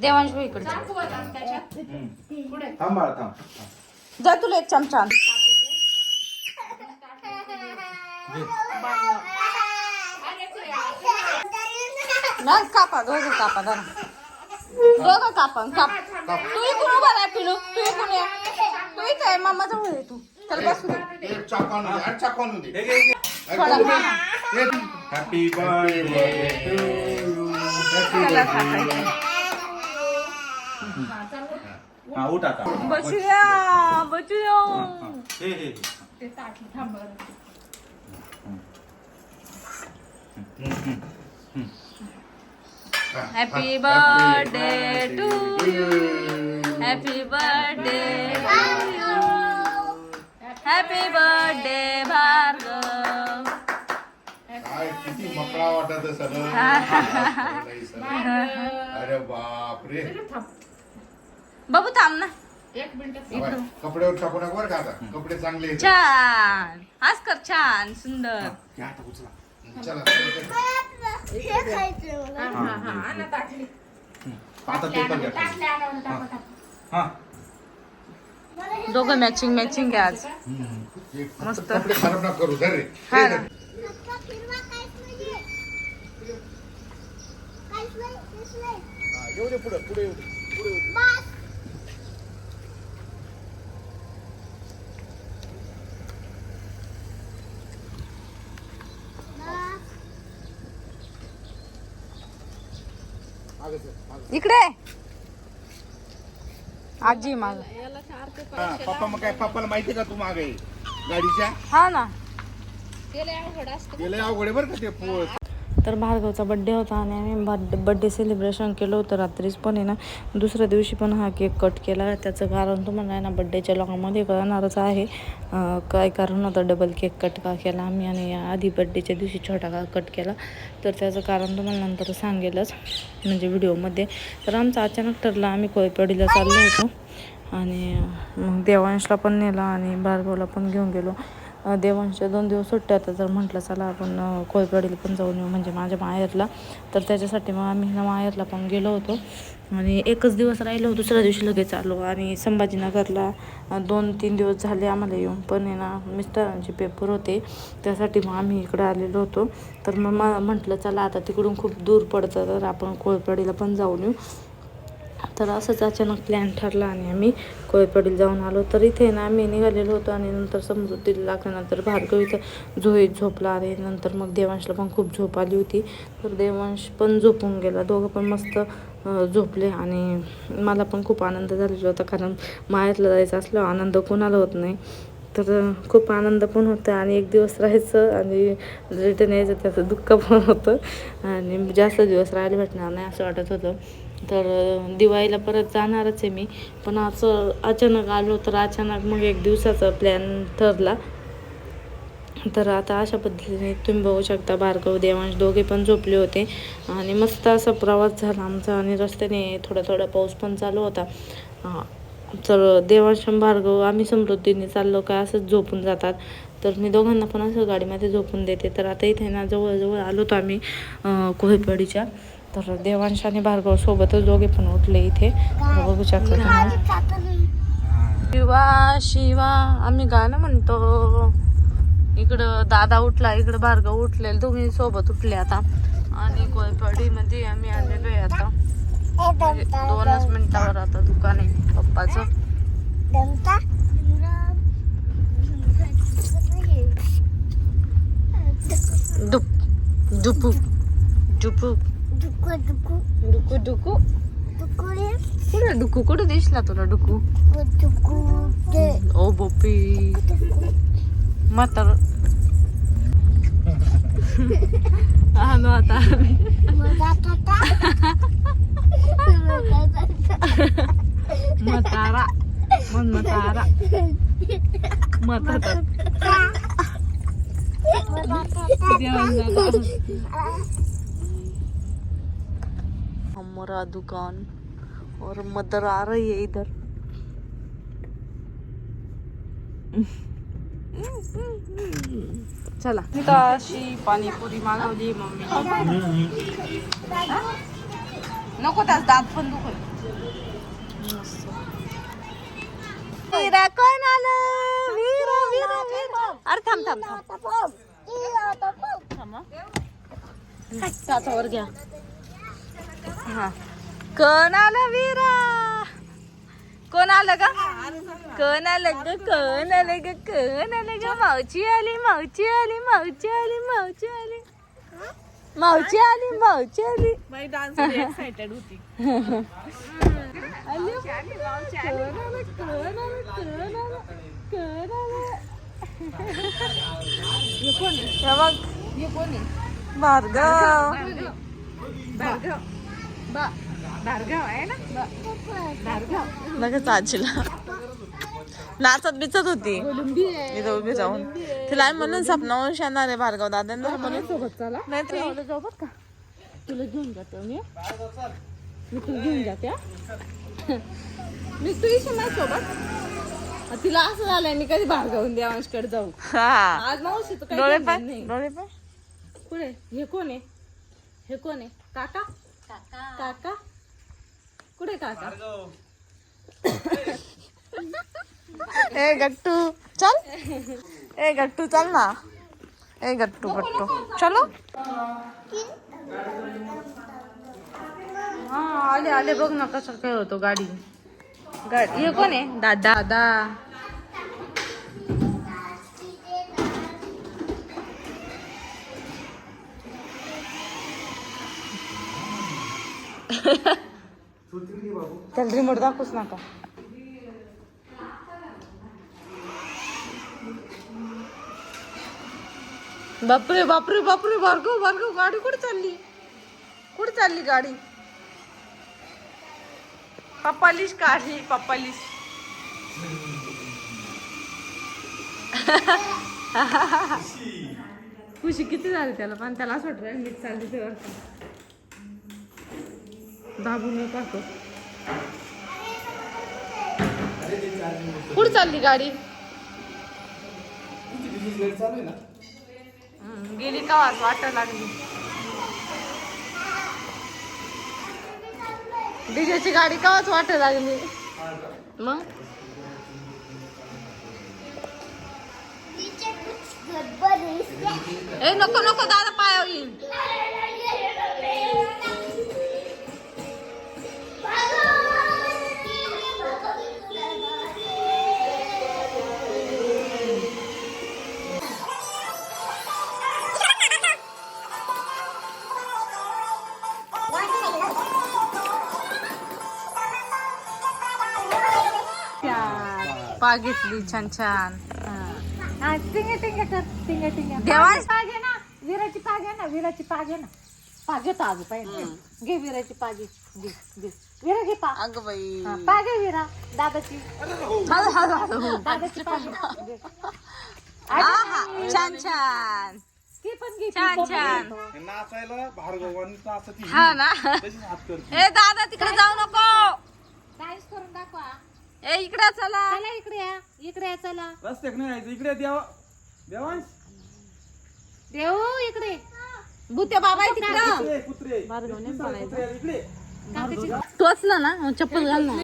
देवांश इकडे थांब बाळा थांब. जा तुला एक चमचा आण. ना कापा दोघं कापा जरा दोघं कापा काप. तू इकडून उभा राहा पिलू? तू इकडून ये? तू इथे आहे मामा जवळ आहे तू. त्याला बसू दे एक चाकू आणून दे, आठ चाकू आणून दे. थोडा. हॅपी बर्थडे टू यू त्याला टाकायचं. हा उठ आता. बसूया बसूया. हे हे. ते ताटली थांब. Happy birthday to happy birthday happy birthday Bhargav काय किती मकळा वाटत सगळं? अरे बापरे. बाबू थांब ना. एक मिनिट. कपड्यावर टाकू नका बरं का आता? कपडे चांगले आहेत. छान. हाच कर छान सुंदर. हे आता उचला. चला चला, चला. हा हा हा आणा ताटली आता ते पण घ्या. ताटली आणा ना, टाका, टाका. हा. दोघं मॅचिंग मॅचिंग आहे आज. फक्त मस्त. कपडे खराब ना करू धर रे. हा. हे. हा, येऊ दे पुढे पुढे येऊ दे पुढे येऊ दे. मागे इकडे आजी माग. हा, पप्पा मग काय पप्पाला माहिती का तू मागे आहे? गाडीच्या? हा ना. गेले अवघड आहे बरं का ते पो- तर भार्गवचा बड्डे होता आणि आम्ही बड्डे सेलिब्रेशन केलं होतं रात्रीच पण आहे ना. दुसऱ्या दिवशी पण हा केक कट केला. त्याचं कारण तुम्हाला आहे ना बड्डेच्या लॉंगमध्ये कळणारच आहे. काय कारण होतं? डबल केक कट का केला आम्ही आणि आधी बड्डेच्या दिवशी छोटा का कट केला. तर त्याचं कारण तुम्हाला नंतर सांगेलच म्हणजे व्हिडिओमध्ये तर आमचा अचानक ठरलं आम्ही कोयपडीला चाललो होतो. आणि मग देवांशला पण नेला आणि भार्गवला पण घेऊन गेलो. देवांशच्या दोन दिवस सुट्ट्या होत्या तर म्हटलं चला आपण अ, कोयपडीला पण जाऊन येऊ म्हणजे माझ्या माहेरला. तर त्याच्यासाठी मग आम्ही माहेरला पण गेलो होतो. आणि एकच दिवस राहिलो दुसऱ्या दिवशी लगेच आलो. आणि संभाजीनगरला दोन तीन दिवस झाले आम्हाला येऊन. पण आहे ना मिस्टरांचे पेपर होते. त्यासाठी मग आम्ही इकडं आलेलो होतो. तर मग मा म्हटलं चला आता तिकडून खूप दूर पडतं. तर आपण कोयपडीला पण जाऊन येऊ. तर असंच अचानक प्लॅन ठरला आणि आम्ही कोयपडीला जाऊन आलो. तर इथे ना आम्ही निघालेलो होतो आणि नंतर समृद्धीला लागल्यानंतर भार्गव इथं झोईत झोपला आणि नंतर मग देवांशला पण खूप झोप आली होती. तर देवांश पण झोपून गेला. दोघं पण मस्त झोपले आणि मला पण खूप आनंद झालेला होता कारण माहेरला जायचं असल्यावर आनंद कोणाला होत नाही. तर खूप आनंद पण होता आणि एक दिवस राहायचं आणि रिटर्न यायचं त्याचं दुःख पण होतं. आणि जास्त दिवस राहायला भेटणार नाही असं वाटत होतं. तर दिवाळीला परत जाणारच आहे मी. पण असं अचानक आलो तर अचानक मग एक दिवसाचा प्लॅन ठरला. तर आता अशा पद्धतीने तुम्ही बघू शकता भार्गव देवांश दोघे पण झोपले होते. आणि मस्त असा प्रवास झाला आमचा आणि रस्त्याने थोडा थोडा पाऊस पण चालू होता. तर देवांश भार्गव आम्ही समृद्धीने चाललो काय असंच झोपून जातात. तर मी दोघांना पण असं गाडीमध्ये झोपून देते. तर आता इथे ना जवळजवळ आलो होतो आम्ही अं, तर देवांश आणि भार्गव सोबतच दोघे पण उठले इथे. बघू शकता शिवा शिवा आम्ही गाणं म्हणतो. इकडं दादा उठला इकडं भार्गव उठले दोघी सोबत उठले आता. आणि कोयपडी मध्ये आम्ही आलेलो आहे आता. म्हणजे दोनच मिनिटावर आता दुकान आहे पप्पाचं. दुप दुपू दुपू duku duku. Duku duku. Duku ya. duku duku duku duku duku duku duku duku. Duku duku duku duku duku duku duku duku duku duku duku duku duku duku duku matara mon matara duku duku हमारा दुकान. और mother आ रही है इधर. चला. तिथं अशी पाणीपुरी मागवली मम्मी. नको त्याच दात पण दुखत कोण आलं? अरे थांब थांब थांब. थांब हातावर घ्या. हा. कोण आलं वीरा? कोण आलं का कोण आलं ग? कोण आलं ग? कोण आलं ग? मावची आली मावची आली मावची आली मावची आली. मावची आली मावची आली. बाई डान्स एक्साइटेड होती. भार्गव. आहे ना? लगेच आजीला. नाचत बिचत होती. इथं उभी जाऊन. तिला म्हणून सपनावंश येणार आहे भार्गव दादा म्हणून. सोबत चला. नाही जाऊ का. तुला घेऊन जाते मी. मी तुला घेऊन जाते हा. मी तू येशील माझ्या सोबत तिला असं झालंय मी कधी भार्गवून देवांशकडे जाऊ. हा. आज मावशी डोळे नाही. डोळे पाय. पुढे हे कोण आहे? हे कोण आहे? काका? काका कुठे काका ए गट्टू चल ए गट्टू चल ना ए गट्टू गट्टू चलो हा आले आले बघ ना कसं काय होतो गाडी गाडी हे कोण आहे दादा दादा त्याला रिमोट दाखवूच नका बापरे बापरे बापरे भार्गव भार्गव गाडी कुठे चालली? कुठे चालली गाडी? पप्पालीस काढली पप्पालीस. खुशी किती झाली त्याला? पण त्याला असं वाटत मीच चालली ते दाबून येत असतो कुठे चालली गाडी? गेली का वाट वाटायला लागली. डीजेची गाडी कावाच वाटायला लागली? मग? ए नको नको दादा पायावर येईल. पा घेतली छान छान. टिंगे टिंगे कर. टिंगे टिंगे. देवास पागे ना. विराची पागे ना विराची पागे ना. पागे तो आजू पाहिजे घे विराची पागे. घे घे विरा घे पा. अगं बाई. हा, पागे विरा. दादाची. हळू हळू हळू. दादाची पागे. घे. आहा, छान छान. ती पण घे छान छान. नाचायला हा ना. तशीच हात करते. ए दादा तिकडे जाऊ नको. डान्स करून दाखवा. ए इकडे चला. चला इकडे या. इकडे या चला. रस्त्याक नाही यायचं इकडे देवा. देवांश. देऊ इकडे. भूत्या बाबा आहे तिकडं कुत्रे. कुत्रे कुत्रे इकडे. टोचलं ना मग चप्पल घाल ना.